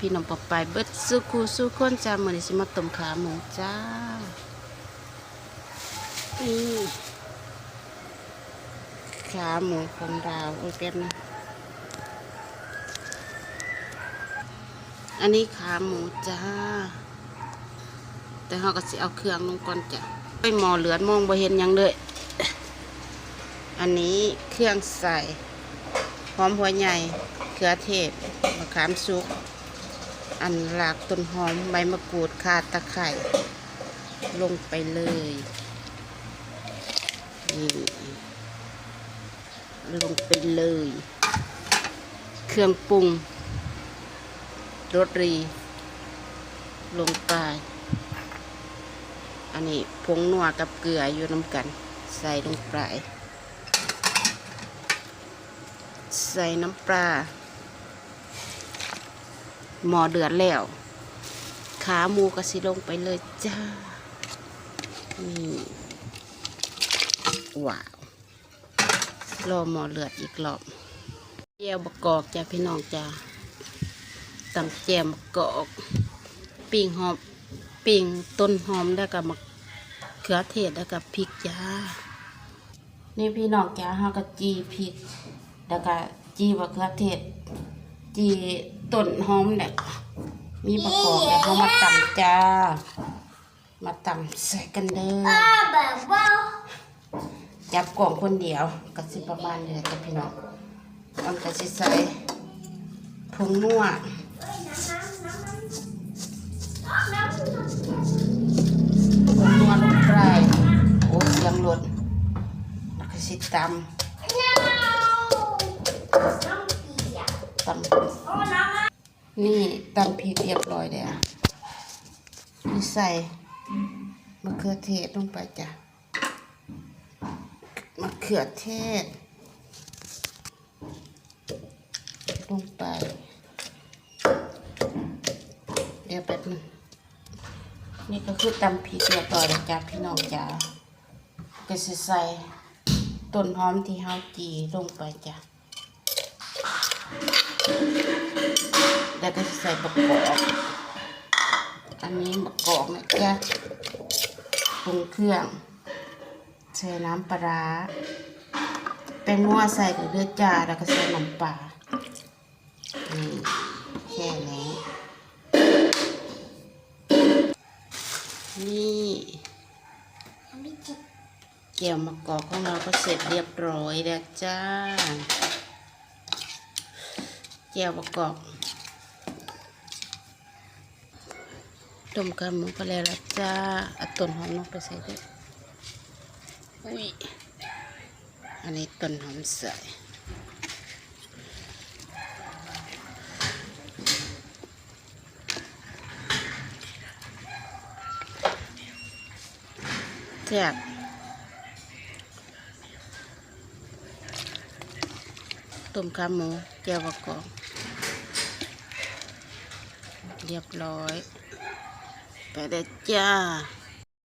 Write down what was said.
พี่น้องปอบไปเบิดสู้คูสู้คนจ้ามือนสิมาต้มขาหมูจ้านี่ขาหมูของเราโอ้ยเป็นงอันนี้ขาหมูจ้า แต่เราก็สิเอาเครื่องลงก่อนจ้ะไปหมอเหลือนมองบ่เห็นยังเลยอันนี้เครื่องใส่หอมหัวใหญ่เขือเทศมะขามสุก อันหลากต้นหอมใบมะกรูดข่าตะไคร่ลงไปเลยนี่ลงไปเลย เครื่องปรุงรสรี ลงไป อันนี้ผงนัวกับเกลืออยู่น้ำกัน ใส่ลงไป ใส่น้ำปลา หมอเดือดแล้ว ขาหมูกระสิลงไปเลยจ้า นี่ว้าวรอหมอเลือดอีกรอบเจียวบะกอกจ้าพี่น้องจ้าตำแจมบะกอกปิ่งหอมปิ่งต้นหอมแล้วก็มะเขือเทศแล้วก็พริกจ้า นี่พี่น้องจ้าเฮาก็จีพริก แล้วก็จีมะเขือเทศจี ต้นหอมเนี่ยมีประกอบแล้วเขามาตำจ้า มาตำใส่กันเด้อจับกล่องคนเดียวก็สิประมาณนี้แหละจ้ะพี่น้องมันก็สิใส่ผงนัวผงนัวลงไปโอ้เสียงรถแล้วก็สิตำตำ นี่ตำพริกเรียบร้อยแล้วนี่ใส่มะเขือเทศลงไปจ้ะมะเขือเทศ ลงไปเดี๋ยวแป๊บนึงนี่ก็คือตำพริกเรียบร้อยแล้วจ้ะพี่น้องจ้ะก็จะใส่ต้นหอมที่เฮาจีลงไปจ้ะ แล้วก็ใส่บะกอกอันนี้บะกอกนะจ๊ะปรุงเครื่อง ใส่น้ำปลาร้าแป้งนัวใส่กับเลือดจ้าแล้วก็ใส่น้ำปลานี่แค่นี้ นี่เกี่ยวมะกอกของเราก็เสร็จเรียบร้อยแล้วจ้าแก้วประกอบ ต้มกำหมูก็แล้วละจ้าเอาต้นหอมลงไปใส่ด้วยอุ้ย อันนี้ต้นหอมใส่แซ่บต้มขาหมูแก้วประกอบเรียบร้อย ไปได้จ้า